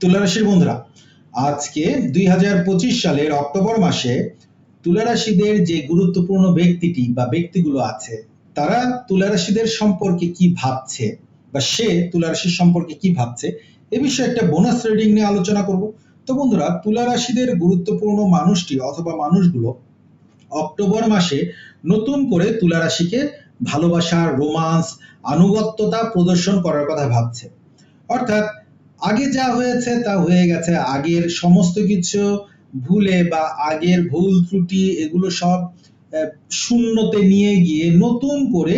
তুলারাশির বন্ধুরা, আজকে দুই সালের অক্টোবর মাসে তুলারাশিদের যে গুরুত্বপূর্ণ ব্যক্তিটি বা ব্যক্তিগুলো আছে, তারা তুলারাশিদের সম্পর্কে কি ভাবছে বা সে তুলারাশির সম্পর্কে কি ভাবছে, এ বিষয়ে একটা বোনাস রিডিং নিয়ে আলোচনা করব। তো বন্ধুরা, তুলারাশিদের গুরুত্বপূর্ণ মানুষটি অথবা মানুষগুলো অক্টোবর মাসে নতুন করে তুলারাশিকে ভালোবাসা রোমান্স আনুগত্যতা প্রদর্শন করার কথা ভাবছে। অর্থাৎ আগে যা হয়েছে তা হয়ে গেছে। আগের সমস্ত কিছু ভুলে বা আগের ভুল ত্রুটি, এগুলো সব শূন্যতে নিয়ে গিয়ে নতুন করে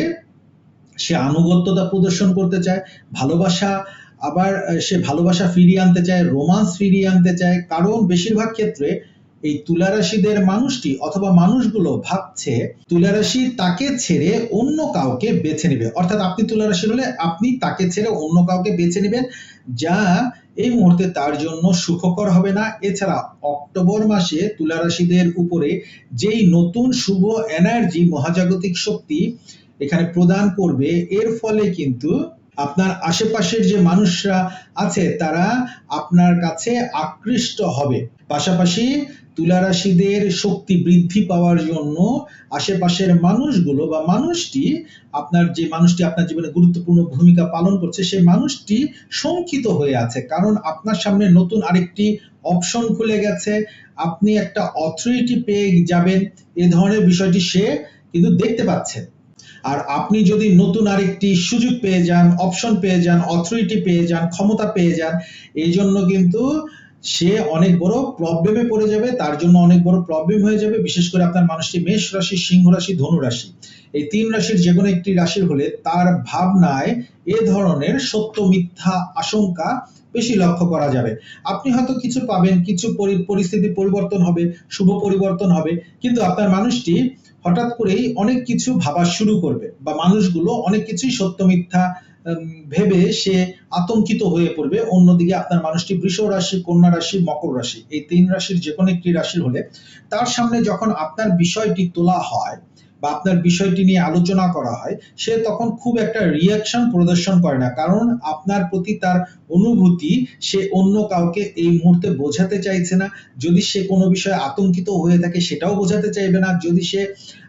সে আনুগত্যতা প্রদর্শন করতে চায়, ভালোবাসা আবার সে ভালোবাসা ফিরিয়ে আনতে চায় রোমান্স ফিরিয়ে আনতে চায়। কারণ বেশিরভাগ ক্ষেত্রে এই তুলারাশিদের মানুষটি অথবা মানুষগুলো ভাবছে, তুলারাশি তাকে ছেড়ে অন্য কাউকে বেছে নেবে। অর্থাৎ আপনি তুলারাশি হলে আপনি তাকে ছেড়ে অন্য কাউকে বেছে নেবেন। যা এই মুহূর্তে তার জন্য সুখকর হবে না। এছাড়া অক্টোবর মাসে তুলারাশিদের উপরে যেই নতুন শুভ এনার্জি মহাজাগতিক শক্তি এখানে প্রদান করবে, এর ফলে কিন্তু আপনার আশেপাশের যে মানুষরা আছে, তারা আপনার কাছে আকৃষ্ট হবে। পাশাপাশি তুলারাশিদের শক্তি বৃদ্ধি পাওয়ার জন্য আশেপাশের মানুষগুলো বা মানুষটি আপনার যে মানুষটি আপনার জীবনে গুরুত্বপূর্ণ ভূমিকা পালন করছে সেই মানুষটি শঙ্কিত হয়ে আছে। কারণ আপনার সামনে নতুন আরেকটি অপশন খুলে গেছে। আপনি একটা অথরিটি পেয়ে যাবেন। এ ধরনের বিষয়টি সে কিন্তু দেখতে পাচ্ছে। আর আপনি যদি নতুন আরেকটি সুযোগ পেয়ে যান অপশন পেয়ে যান অথরিটি পেয়ে যান, ক্ষমতা পেয়ে যান, এই জন্য কিন্তু সে অনেক বড় প্রবলেমে পড়ে যাবে, তার জন্য অনেক বড় প্রবলেম হয়ে যাবে, বিশেষ করে আপনার মানুষটি মেষ রাশি, সিংহ রাশি, ধনু রাশি। এই তিন রাশির যে কোনো একটি রাশির হলে তার ভাবনায় এ ধরনের সত্য, মিথ্যা আশঙ্কা বেশি লক্ষ্য করা যাবে। আপনি হয়তো কিছু পাবেন, কিছু পরি- পরিস্থিতি পরিবর্তন হবে, শুভ পরিবর্তন হবে, কিন্তু আপনার মানুষটি হঠাৎ করেই অনেক কিছু ভাবা শুরু করবে বা মানুষগুলো অনেক কিছুই সত্য, মিথ্যা ভেবে সে আতঙ্কিত হয়ে পড়বে। অন্যদিকে আপনার মানুষটি বৃষ রাশি, কন্যা রাশি, মকর রাশি, এই তিন রাশির যে কোনো একটি রাশির হলে তার সামনে যখন আপনার বিষয়টি তোলা হয় বা আপনার বিষয়টি নিয়ে আলোচনা করা হয়, সে তখন খুব একটা রিয়াকশন প্রদর্শন করে না। কারণ আপনার প্রতি তার অনুভূতি সে অন্য কাউকে এই মুহূর্তে বোঝাতে চাইছে না। যদি সে কোনো বিষয়ে আতঙ্কিত হয়ে থাকে, সেটাও বোঝাতে চাইবে না। যদি সে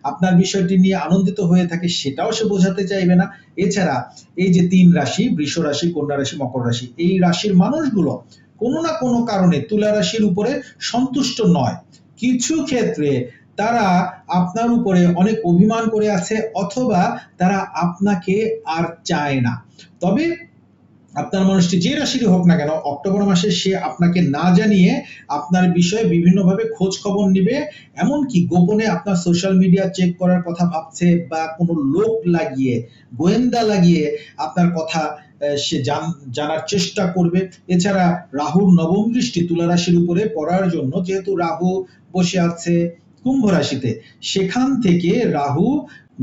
আপনার বিষয়টি নিয়ে আনন্দিত হয়ে থাকে, সেটাও সে বোঝাতে চাইবে না। এছাড়া এই যে তিন রাশি, বৃষ রাশি, কন্যা রাশি, মকর রাশি, এই রাশির মানুষগুলো কোনো না কোনো কারণে তুলা রাশির উপরে সন্তুষ্ট নয়। কিছু ক্ষেত্রে তারা আপনার উপরে অনেক অভিমান করে আছে অথবা তারা আপনাকে আর চায় না। তবে আপনার মানুষটি যে রাশিরই হোক না কেন, অক্টোবর মাসে সে আপনাকে না জানিয়ে আপনার বিষয়ে বিভিন্নভাবে খোঁজ খবর নিবে। এমনকি গোপনে আপনার সোশ্যাল মিডিয়া চেক করার কথা ভাবছে বা কোনো লোক লাগিয়ে, গোয়েন্দা লাগিয়ে আপনার কথা সে জান- জানার চেষ্টা করবে। এছাড়া রাহুর নবম দৃষ্টি তুলা রাশির উপরে পড়ার জন্য, যেহেতু রাহু বসে আছে কুম্ভ রাশিতে, সেখান থেকে রাহু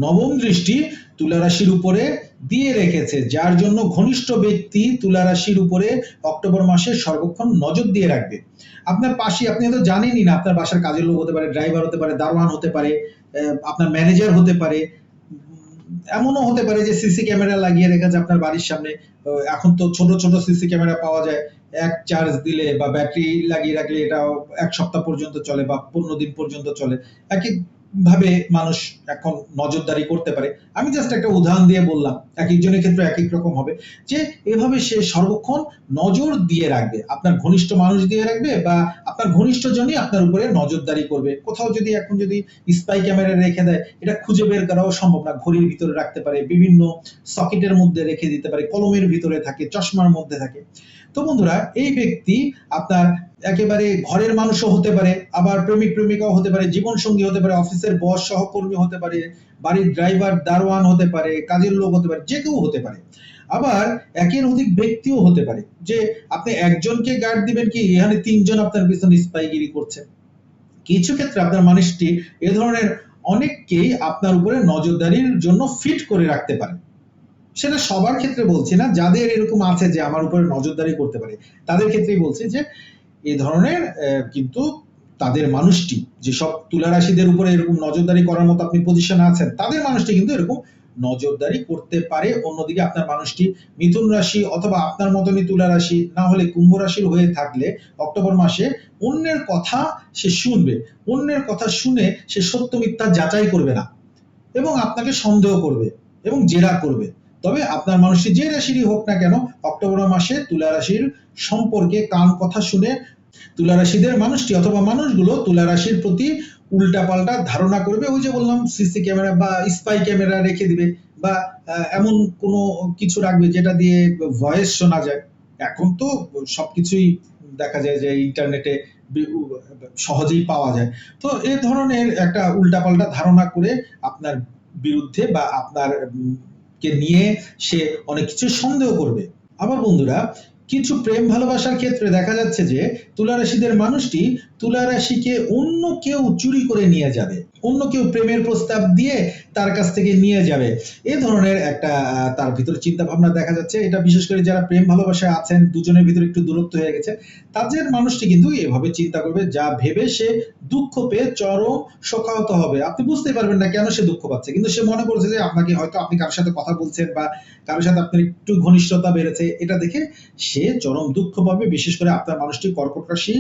নবম দৃষ্টি তুলা রাশির উপরে দিয়ে রেখেছে, যার জন্য ঘনিষ্ঠ ব্যক্তি তুলা রাশির উপরে অক্টোবর মাসে সর্বক্ষণ নজর দিয়ে রাখবে। আপনার পাশে আপনি হয়তো জানেনই না, আপনার বাসার কাজের লোক হতে পারে, ড্রাইভার হতে পারে, দারোয়ান হতে পারে আপনার ম্যানেজার হতে পারে এমনও হতে পারে যে সিসি ক্যামেরা লাগিয়ে রেখেছে আপনার বাড়ির সামনে। এখন তো ছোট ছোট সিসি ক্যামেরা পাওয়া যায় এক চার্জ দিলে বা ব্যাটারি লাগিয়ে রাখলে এটা এক সপ্তাহ পর্যন্ত চলে বা পনেরো দিন পর্যন্ত চলে। এক এক ভাবে মানুষ এখন নজরদারি করতে পারে। আমি জাস্ট একটা উদাহরণ দিয়ে বললাম, এক একজনের ক্ষেত্রে এক এক রকম হবে। যে এভাবে সে সর্বক্ষণ নজর দিয়ে রাখবে। আপনার ঘনিষ্ঠ মানুষ দিয়ে রাখবে বা আপনার ঘনিষ্ঠ জনই আপনার উপরে নজরদারি করবে। কোথাও যদি এখন যদি স্পাই ক্যামেরা রেখে দেয়, এটা খুঁজে বের করাও সম্ভব না। ঘড়ির ভিতরে রাখতে পারে। বিভিন্ন সকেটের মধ্যে রেখে দিতে পারে। কলমের ভিতরে থাকে, চশমার মধ্যে থাকে। তো বন্ধুরা, এই ব্যক্তি আপনার একেবারে ঘরের মানুষও হতে পারে, আবার প্রেমিক প্রেমিকাও হতে পারে, জীবন সঙ্গী হতে পারে, অফিসের বস, সহকর্মী হতে পারে, বাড়ির ড্রাইভার দারোয়ান হতে পারে, কাজের লোক হতে পারে, যে কেউ হতে পারে। আবার একের অধিক ব্যক্তিও হতে পারে, যে আপনি একজনকে গার্ড দিবেন কি, এখানে তিনজন আপনার পিছনে স্পাইগিরি করছে। কিছু ক্ষেত্রে আপনার মানুষটি এ ধরনের অনেককেই আপনার উপরে নজরদারির জন্য ফিট করে রাখতে পারে। সেটা সবার ক্ষেত্রে বলছি না, যাদের এরকম আছে যে আমার উপরে নজরদারি করতে পারে, তাদের ক্ষেত্রেই বলছি যে এ ধরনের কিন্তু তাদের মানুষটি যে সব তুলা রাশিদের উপরে এরকম নজরদারি করার মতো আপনি পজিশনে আছেন, তাদের মানুষটি কিন্তু এরকম নজরদারি করতে পারে। অন্যদিকে আপনার মানুষটি মিথুন রাশি অথবা আপনার মতনই তুলা রাশি, না হলে কুম্ভ রাশির হয়ে থাকলে অক্টোবর মাসে অন্যের কথা সে শুনবে, অন্যের কথা শুনে সে সত্য মিথ্যা যাচাই করবে না এবং আপনাকে সন্দেহ করবে এবং জেরা করবে। তবে আপনার মানুষটি যে রাশিরই হোক না কেন, অক্টোবর মাসে তুলা রাশির সম্পর্কে কান কথা শুনে তুলা রাশিদের মানুষটি অথবা মানুষগুলো তুলা রাশির প্রতি উল্টাপাল্টা ধারণা করবে। ওই যে বললাম সিসি ক্যামেরা বা স্পাই ক্যামেরা রেখে দিবে বা এমন কোনো কিছু রাখবে যেটা দিয়ে ভয়েস শোনা যায়। এখন তো সবকিছুই দেখা যায় যে ইন্টারনেটে সহজেই পাওয়া যায়। তো এ ধরনের একটা উল্টাপাল্টা ধারণা করে আপনার বিরুদ্ধে বা আপনার কে নিয়ে সে অনেক কিছু সন্দেহ করবে। আবার বন্ধুরা, কিছু প্রেম ভালোবাসার ক্ষেত্রে দেখা যাচ্ছে যে তুলা রাশিদের মানুষটি তুলা রাশিকে অন্য কেউ চুরি করে নিয়ে যাবে। অন্য কেউ প্রেমের প্রস্তাব দিয়ে তার কাছ থেকে নিয়ে যাবে। এ ধরনের একটা তার ভিতরে চিন্তা ভাবনা দেখা যাচ্ছে। এটা বিশেষ করে যারা প্রেম ভালোবাসায় আছেন, দুজনের ভিতরে একটু দূরত্ব হয়ে গেছে, তাদের মানুষটি কিন্তু এভাবে চিন্তা করবে, যা ভেবে সে দুঃখ পেয়ে চরম শোকাহত হবে। আপনি বুঝতে পারবেন না কেন সে দুঃখ পাচ্ছে। কিন্তু সে মনে করছে যে আপনাকে হয়তো আপনি কারোর সাথে কথা বলছেন বা কারোর সাথে আপনার একটু ঘনিষ্ঠতা বেড়েছে। এটা দেখে সে চরম দুঃখ পাবে। বিশেষ করে আপনার মানুষটি কর্কট রাশি,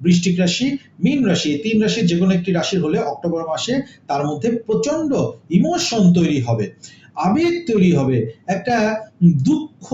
বৃষ্টিক রাশি, মীন রাশি। তিন রাশির যে কোনো একটি রাশির হলে অক্টোবর মাসে তার মধ্যে প্রচণ্ড ইমোশন তৈরি হবে। আবেগ তৈরি হবে, একটা দুঃখ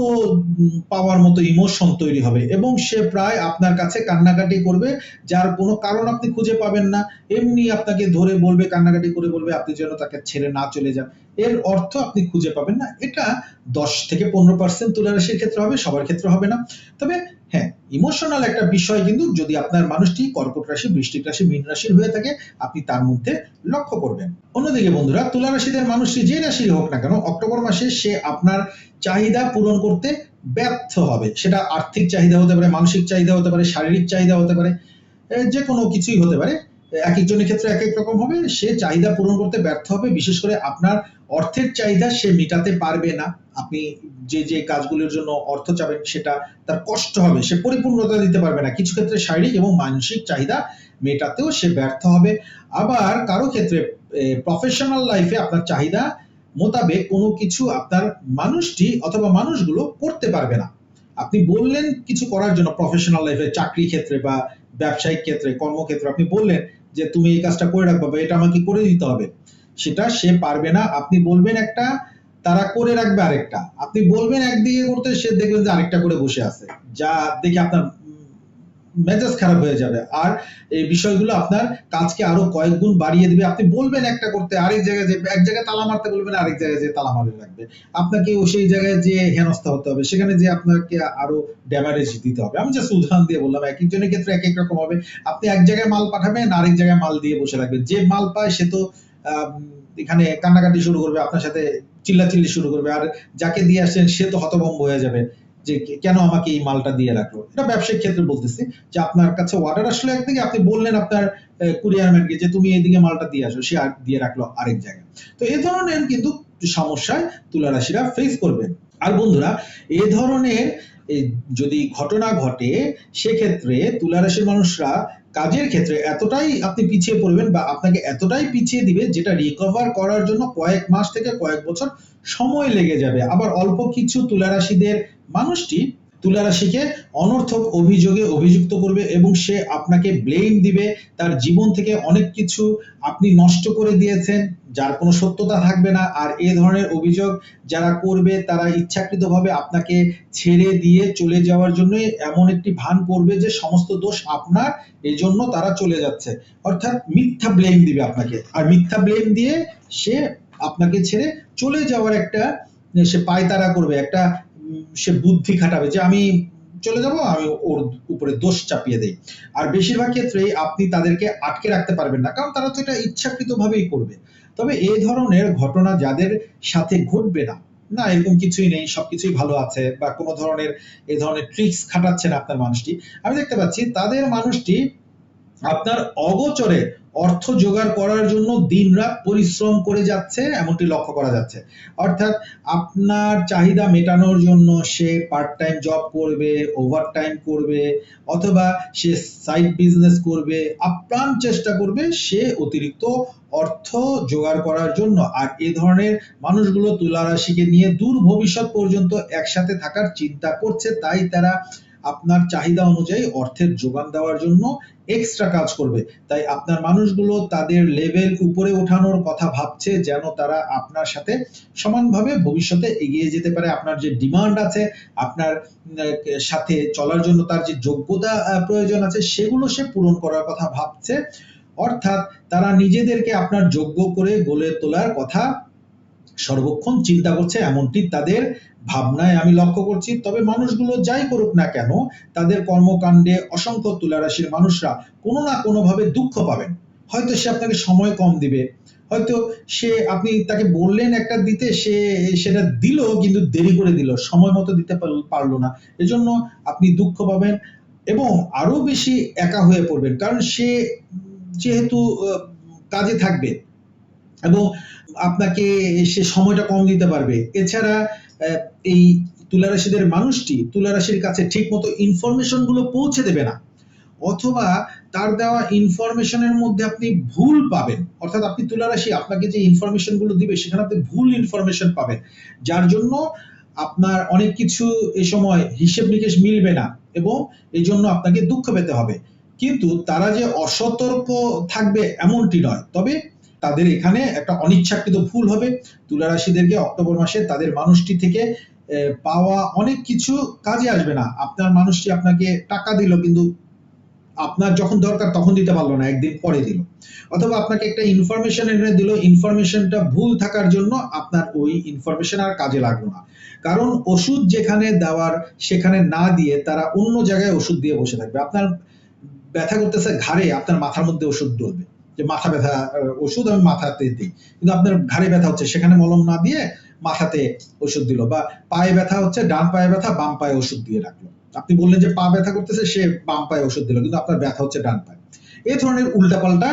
পাওয়ার মতো ইমোশন তৈরি হবে এবং সে প্রায় আপনার কাছে কান্নাকাটি করবে, যার কোনো কারণ আপনি খুঁজে পাবেন না। এমনি আপনাকে ধরে বলবে, কান্নাকাটি করে বলবে, আপনি যেন তাকে ছেড়ে না চলে যান। এর অর্থ আপনি খুঁজে পাবেন না। এটা দশ থেকে পনেরো পার্সেন্ট তুলা রাশির ক্ষেত্রে হবে, সবার ক্ষেত্রে হবে না। তবে হ্যাঁ ইমোশনাল একটা বিষয় কিন্তু যদি আপনার মানুষটি কর্কট রাশি বৃষ্টিক রাশি, মীন রাশির হয়ে থাকে, আপনি তার মধ্যে লক্ষ্য করবেন। অন্যদিকে বন্ধুরা, তুলা রাশিদের মানুষটি যে রাশির হোক না কেন, অক্টোবর মাসে সে আপনার চাহিদা পূরণ করতে ব্যর্থ হবে। সেটা আর্থিক চাহিদা হতে পারে, মানসিক চাহিদা হতে পারে, শারীরিক চাহিদা হতে পারে যে কোনো কিছুই হতে পারে। এক একজনের ক্ষেত্রে এক এক রকম হবে। সে চাহিদা পূরণ করতে ব্যর্থ হবে, বিশেষ করে আপনার অর্থের চাহিদা সে মেটাতে পারবে না। আপনি যে যে কাজগুলোর জন্য অর্থ চাবেন সেটা তার কষ্ট হবে, সে পরিপূর্ণতা দিতে পারবে না। কিছু ক্ষেত্রে শারীরিক এবং মানসিক চাহিদা মেটাতেও সে ব্যর্থ হবে। আবার কারও ক্ষেত্রে প্রফেশনাল লাইফে আপনার চাহিদা মোতাবেক কোনো কিছু আপনার মানুষটি অথবা মানুষগুলো করতে পারবে না। আপনি বললেন কিছু করার জন্য প্রফেশনাল লাইফে চাকরি ক্ষেত্রে বা ব্যবসায়িক ক্ষেত্রে, কর্মক্ষেত্রে আপনি বললেন যে, তুমি এই কাজটা করে রাখবে বা এটা আমাকে করে দিতে হবে। সেটা সে পারবে না। আপনি বলবেন একটা, তারা করে রাখবে আরেকটা। আপনি বলবেন একদিকে করতে, সে দেখবেন যে আরেকটা করে বসে আছে। যা দেখে আপনার মেজাজ খারাপ হয়ে যাবে। আর এই বিষয়গুলো আপনার কাজকে আরও কয়েক গুণ বাড়িয়ে দিবে। আপনি বলবেন একটা করতে, আরেক জায়গায় যে, এক জায়গায় তালা মারতে বলবেন, আরেক জায়গায় যে তালা মারে রাখবে আপনাকে ও সেই জায়গায় যে হেনস্থা হতে হবে, সেখানে যে আপনাকে আরও ড্যামারেজ দিতে হবে। আমি জাস্ট উদাহরণ দিয়ে বললাম, এক একজনের ক্ষেত্রে এক এক রকম হবে। আপনি এক জায়গায় মাল পাঠাবেন, আরেক জায়গায় মাল দিয়ে বসে রাখবেন। যে মাল পায়, সে তো এখানে কান্নাকাটি শুরু করবে, আপনার সাথে চিল্লাচিল্লি শুরু করবে। আর যাকে দিয়ে আসছেন, সে তো হতভম্ব হয়ে যাবে যে কেন আমাকে এই মালটা দিয়ে রাখল? এটা ব্যবসায়িক ক্ষেত্রে বলতেছি যে আপনার কাছে অর্ডার আসলে একদিকে আপনি বললেন আপনার কুরিয়ারম্যানকে যে তুমি এদিকে মালটা দিয়ে আসো, সে আর দিয়ে রাখল আরেক জায়গায়। তো এই ধরনের কিন্তু সমস্যায় তুলা রাশিরা ফেস করবেন। আর বন্ধুরা, এ ধরনের যদি ঘটনা ঘটে, সেক্ষেত্রে তুলা রাশির মানুষরা কাজের ক্ষেত্রে এতটাই আপনি পিছিয়ে পড়বেন বা আপনাকে এতটাই পিছিয়ে দিবে যেটা রিকভার করার জন্য কয়েক মাস থেকে কয়েক বছর সময় লেগে যাবে। আবার অল্প কিছু তুলা রাশিদের মানুষটি তুলা রাশিকে অনর্থক অভিযোগে অভিযুক্ত করবে এবং সে আপনাকে ব্লেম দিবে। তার জীবন থেকে অনেক কিছু আপনি নষ্ট করে দিয়েছেন, যার কোনো সত্যতা থাকবে না। আর এ ধরনের অভিযোগ যারা করবে, তারা ইচ্ছাকৃতভাবে আপনাকে ছেড়ে দিয়ে চলে যাওয়ার জন্য এমন একটি ভান করবে যে সমস্ত দোষ আপনার এই জন্য তারা চলে যাচ্ছে। অর্থাৎ মিথ্যা ব্লেম দিবে আপনাকে। আর মিথ্যা ব্লেম দিয়ে সে আপনাকে ছেড়ে চলে যাওয়ার একটা, সে পায়তারা করবে। একটা সে বুদ্ধি খাটাবে যে আমি চলে যাব, আমি ওর উপরে দোষ চাপিয়ে দেই। আর বেশিরভাগ ক্ষেত্রেই আপনি তাদেরকে আটকে রাখতে পারবেন না, কারণ তারা তো এটা ইচ্ছাকৃত ভাবেই করবে। তবে এই ধরনের ঘটনা যাদের সাথে ঘটবে না না, এরকম কিছুই নেই, সবকিছুই ভালো আছে, বা কোনো ধরনের এই ধরনের ট্রিক্স খাটাচ্ছে না আপনার মানুষটি। আমি দেখতে পাচ্ছি, তাদের মানুষটি আপনার অগোচরে অর্থ জোগাড় করার জন্য দিনরাত পরিশ্রম করে যাচ্ছে, এমনটি লক্ষ্য করা যাচ্ছে। অর্থাৎ আপনার চাহিদা মেটানোর জন্য সে পার্ট টাইম জব করবে ওভার টাইম করবে, অথবা সে সাইড বিজনেস করবে, আপ্রাণ চেষ্টা করবে সে অতিরিক্ত অর্থ জোগাড় করার জন্য। আর এ ধরনের মানুষগুলো তুলা রাশিকে নিয়ে দূর ভবিষ্যৎ পর্যন্ত একসাথে থাকার চিন্তা করছে, তাই তারা আপনার চাহিদা অনুযায়ী অর্থের যোগান দেওয়ার জন্য এক্সট্রা কাজ করবে। তাই আপনার মানুষগুলো তাদের লেভেল উপরে ওঠানোর কথা ভাবছে যেন তারা আপনার সাথে সমানভাবে ভবিষ্যতে এগিয়ে যেতে পারে। আপনার যে ডিমান্ড আছে, আপনার সাথে চলার জন্য তার যে যোগ্যতা প্রয়োজন আছে, সেগুলো সে পূরণ করার কথা ভাবছে। অর্থাৎ তারা নিজেদেরকে আপনার যোগ্য করে গড়ে তোলার কথা সর্বক্ষণ চিন্তা করছে, এমনটি তাদের ভাবনায় আমি লক্ষ্য করছি। তবে মানুষগুলো যাই করুক না কেন, তাদের কর্মকাণ্ডে অসংখ্য তুলারাশির মানুষরা কোনো না কোনো ভাবে দুঃখ পাবেন। হয়তো সে আপনাকে সময় কম দিবে, হয়তো সে, আপনি তাকে বললেন একটা দিতে, সে সেটা দিল কিন্তু দেরি করে দিল, সময় মতো দিতে পারল না। এজন্য আপনি দুঃখ পাবেন এবং আরও বেশি একা হয়ে পড়বেন। কারণ সে যেহেতু কাজে থাকবে এবং আপনাকে সে সময়টা কম দিতে পারবে। এছাড়া এই তুলারাশিদের মানুষটি তুলারাশির কাছে ঠিক মতো ইনফরমেশনগুলো পৌঁছে দেবে না। অথবা তার দেওয়া ইনফরমেশনের মধ্যে আপনি ভুল পাবেন। অর্থাৎ আপনি তুলারাশি আপনাকে যে ইনফরমেশনগুলো দিবে, সেখানে আপনি ভুল ইনফরমেশন পাবেন। যার জন্য আপনার অনেক কিছু এ সময় হিসেব নিকেশ মিলবে না এবং এই জন্য আপনাকে দুঃখ পেতে হবে। কিন্তু তারা যে অসতর্ক থাকবে এমনটি নয়। তবে তাদের এখানে একটা অনিচ্ছাকৃত ভুল হবে। তুলা রাশিদেরকে অক্টোবর মাসে তাদের মানুষটি থেকে পাওয়া অনেক কিছু কাজে আসবে না। আপনার মানুষটি আপনাকে টাকা দিল, কিন্তু আপনার যখন দরকার তখন দিতে পারল না, একদিন পরে দিল। অথবা আপনাকে একটা ইনফরমেশন এনে দিল ইনফরমেশনটা ভুল থাকার জন্য আপনার ওই ইনফরমেশন আর কাজে লাগল না। কারণ ওষুধ যেখানে দেওয়ার, সেখানে না দিয়ে তারা অন্য জায়গায় ওষুধ দিয়ে বসে থাকবে। আপনার ব্যথা করতেছে ঘাড়ে, আপনার মাথার মধ্যে ওষুধ ডলবে যে মাথা ব্যথা ওষুধ আমি মাথাতে দিই। কিন্তু আপনার ঘাড়ে ব্যথা হচ্ছে, সেখানে মলম না দিয়ে মাথাতে ওষুধ দিল। বা পায়ে ব্যথা হচ্ছে, ডান পায়ে ব্যথা, বাম পায়ে ওষুধ দিয়ে রাখল। আপনি বললেন যে পা ব্যথা করতেছে, সে বাম পায়ে ওষুধ দিল, কিন্তু আপনার ব্যথা হচ্ছে ডান পায়ে। এই ধরনের উল্টাপাল্টা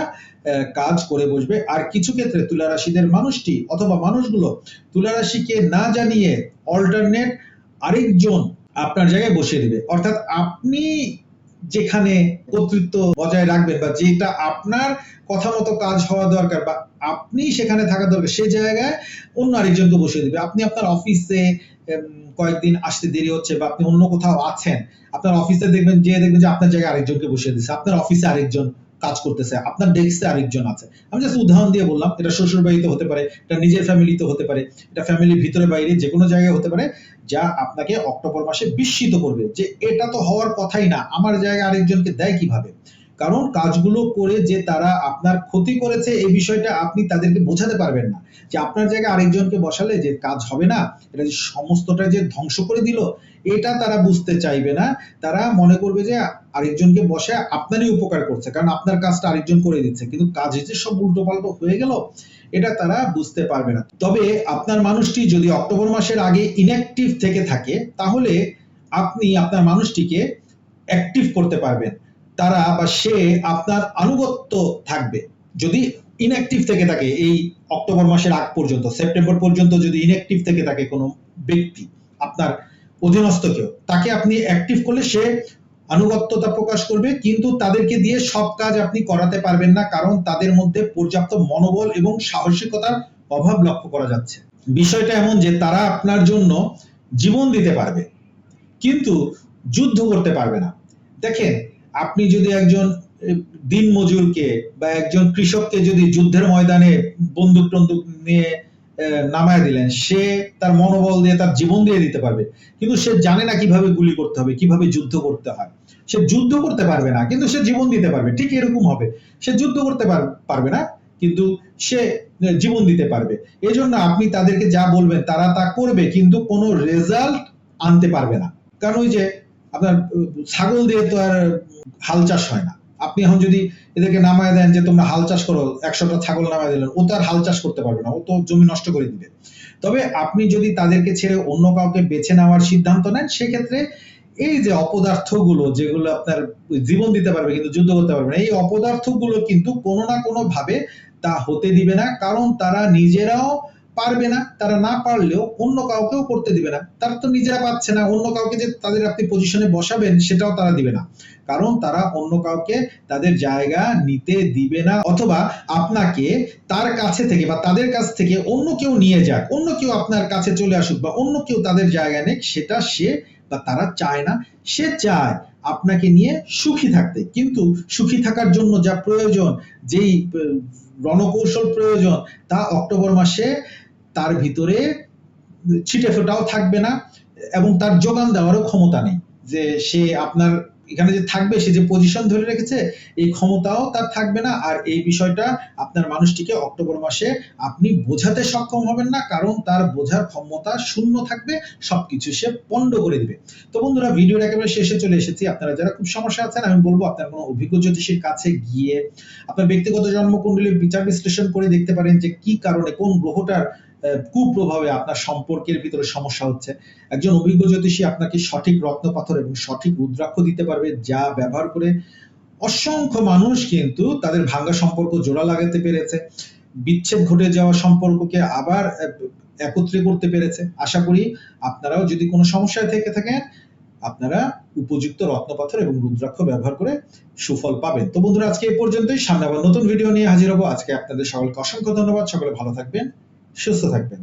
কাজ করে বসবে। আর কিছু ক্ষেত্রে তুলা রাশিদের মানুষটি অথবা মানুষগুলো তুলা রাশিকে না জানিয়ে অল্টারনেট আরেকজন আপনার জায়গায় বসিয়ে দিবে। অর্থাৎ আপনি যেখানে কর্তৃত্ব বজায় রাখবেন বা যেটা আপনার কথা মতো কাজ হওয়া দরকার বা আপনি সেখানে থাকা দরকার, সে জায়গায় অন্য আরেকজনকে বসিয়ে দেবে। আপনি আপনার অফিসে কয়েকদিন আসতে দেরি হচ্ছে বা আপনি অন্য কোথাও আছেন, আপনার অফিসে দেখবেন যে দেখবেন যে আপনার জায়গায় আরেকজনকে বসিয়ে দিচ্ছে আপনার অফিসে আরেকজন কাজ করতেছে, আপনার ডেস্কে আরেকজন আছে। আমি জাস্ট উদাহরণ দিয়ে বললাম, এটা শ্বশুর বাড়িতে হতে পারে, এটা নিজের ফ্যামিলিতে হতে পারে, এটা ফ্যামিলির ভিতরে বাইরে যে কোনো জায়গায় হতে পারে, যা আপনাকে অক্টোবর মাসে বিস্মিত করবে যে এটা তো হওয়ার কথাই না, আমার জায়গায় আরেকজনকে দেয় কীভাবে? কারণ কাজগুলো করে যে তারা আপনার ক্ষতি করেছে, এই বিষয়টা আপনি তাদেরকে বোঝাতে পারবেন না। যে আপনার জায়গায় আরেকজনকে বসালে যে কাজ হবে না, এটা যে সমস্তটা যে ধ্বংস করে দিল, এটা তারা বুঝতে চাইবে না। তারা মনে করবে যে আরেকজনকে বসে আপনারই উপকার করছে, কারণ আপনার কাজটা আরেকজন করে দিচ্ছে। কিন্তু কাজ যে সব উল্টো পাল্টো হয়ে গেল, এটা তারা বুঝতে পারবে না। তবে আপনার মানুষটি যদি অক্টোবর মাসের আগে ইনঅ্যাক্টিভ থেকে থাকে, তাহলে আপনি আপনার মানুষটিকে অ্যাক্টিভ করতে পারবেন। তারা বা সে আপনার আনুগত্য থাকবে। যদি ইনঅ্যাক্টিভ থেকে থাকে, এই অক্টোবর মাসের আগ পর্যন্ত, সেপ্টেম্বর পর্যন্ত যদি ইনঅ্যাক্টিভ থেকে থাকে কোনো ব্যক্তি, আপনার অধীনস্থ কেউ, তাকে আপনি অ্যাক্টিভ করলে সে আনুগত্যতা প্রকাশ করবে, কিন্তু তাদেরকে দিয়ে সব কাজ আপনি করাতে পারবেন না, কারণ তাদের মধ্যে পর্যাপ্ত মনোবল এবং সাহসিকতার অভাব লক্ষ্য করা যাচ্ছে। বিষয়টা এমন যে তারা আপনার জন্য জীবন দিতে পারবে, কিন্তু যুদ্ধ করতে পারবে না। দেখেন আপনি যদি একজন দিন মজুরকে বা একজন কৃষককে যদি যুদ্ধের ময়দানে বন্দুক টন্দুক নিয়ে নামায় দিলেন, সে তার মনোবল দিয়ে, তার জীবন দিয়ে দিতে পারবে। কিন্তু সে জানে না কীভাবে গুলি করতে হবে, কীভাবে যুদ্ধ করতে হয়। সে যুদ্ধ করতে পারবে না, কিন্তু সে জীবন দিতে পারবে। ঠিক এরকম হবে। সে যুদ্ধ করতে পার- পারবে না, কিন্তু সে জীবন দিতে পারবে। এই জন্য আপনি তাদেরকে যা বলবেন, তারা তা করবে, কিন্তু কোনো রেজাল্ট আনতে পারবে না। কারণ ওই যে আপনার ছাগল দিয়ে তো আর হাল চাষ হয় না। আপনি এখন যদি এদেরকে নামায় দেন যে তোমরা হাল চাষ করো, একশোটা ছাগল নামায় দিলেন, ও তো আর হাল চাষ করতে পারবে না, ও তো জমি নষ্ট করে দিবে। তবে আপনি যদি তাদেরকে ছেড়ে অন্য কাউকে বেছে নেওয়ার সিদ্ধান্ত নেন, সেক্ষেত্রে এই যে অপদার্থগুলো, যেগুলো আপনার জীবন দিতে পারবে কিন্তু যুদ্ধ করতে পারবে না, এই অপদার্থগুলো কিন্তু কোনো না কোনো ভাবে তা হতে দিবে না, কারণ তারা নিজেরাও পারবে না, তারা না পারলেও অন্য কাউকেও করতে দিবে না। তারা তো নিজেরা পাচ্ছে না, অন্য কাউকে যে তাদের আপনি পজিশনে বসাবেন সেটাও তারা দিবে না। কারণ তারা অন্য কাউকে তাদের জায়গা নিতে দিবে না, অথবা আপনাকে তার কাছে থেকে বা তাদের কাছ থেকে অন্য কেউ নিয়ে যাক, অন্য কেউ আপনার কাছে চলে আসুক বা অন্য কেউ তাদের জায়গা নেক, সেটা সে বা তারা চায় না। সে চায় আপনাকে নিয়ে সুখী থাকতে। কিন্তু সুখী থাকার জন্য যা প্রয়োজন, যেই রণকৌশল প্রয়োজন, তা অক্টোবর মাসে তার ভিতরে ছিটে ফোটাও থাকবে না এবং তার যোগান দেওয়ারও ক্ষমতা নেই। যে সে আপনার এখানে যে থাকবে, সে যে পজিশন ধরে রেখেছে, এই ক্ষমতাও তার থাকবে না। আর এই বিষয়টা আপনার মানুষটিকে অক্টোবর মাসে আপনি বোঝাতে সক্ষম হবেন না, কারণ তার বোঝার ক্ষমতা শূন্য থাকবে, সবকিছু সে পণ্ড করে দিবে। তো বন্ধুরা, ভিডিওর একেবারে শেষে চলে এসেছি। আপনারা যারা খুব সমস্যা আছেন, আমি বলব আপনার কোনো অভিজ্ঞ জ্যোতিষীর কাছে গিয়ে আপনার ব্যক্তিগত জন্মকুণ্ডলী বিচার বিশ্লেষণ করে দেখতে পারেন যে কি কারণে কোন গ্রহটার কুপ্রভাবে আপনার সম্পর্কের ভিতরে সমস্যা হচ্ছে। একজন অভিজ্ঞ জ্যোতিষী আপনাকে সঠিক রত্নপাথর এবং সঠিক রুদ্রাক্ষ দিতে পারবে, যা ব্যবহার করে অসংখ্য মানুষ কিন্তু তাদের ভাঙ্গা সম্পর্ক জোড়া লাগাতে পেরেছে। বিচ্ছেদ ঘটে যাওয়া সম্পর্ককে আবার একত্রে করতে পেরেছে। আশা করি আপনারাও যদি কোনো সমস্যায় থেকে থাকেন, আপনারা উপযুক্ত রত্নপাথর এবং রুদ্রাক্ষ ব্যবহার করে সুফল পাবেন। তো বন্ধুরা, আজকে এই পর্যন্তই। সামনে আবার নতুন ভিডিও নিয়ে হাজির হব। আজকে আপনাদের সকলকে অসংখ্য ধন্যবাদ। সকলে ভালো থাকবেন। সুস্থ থাকবেন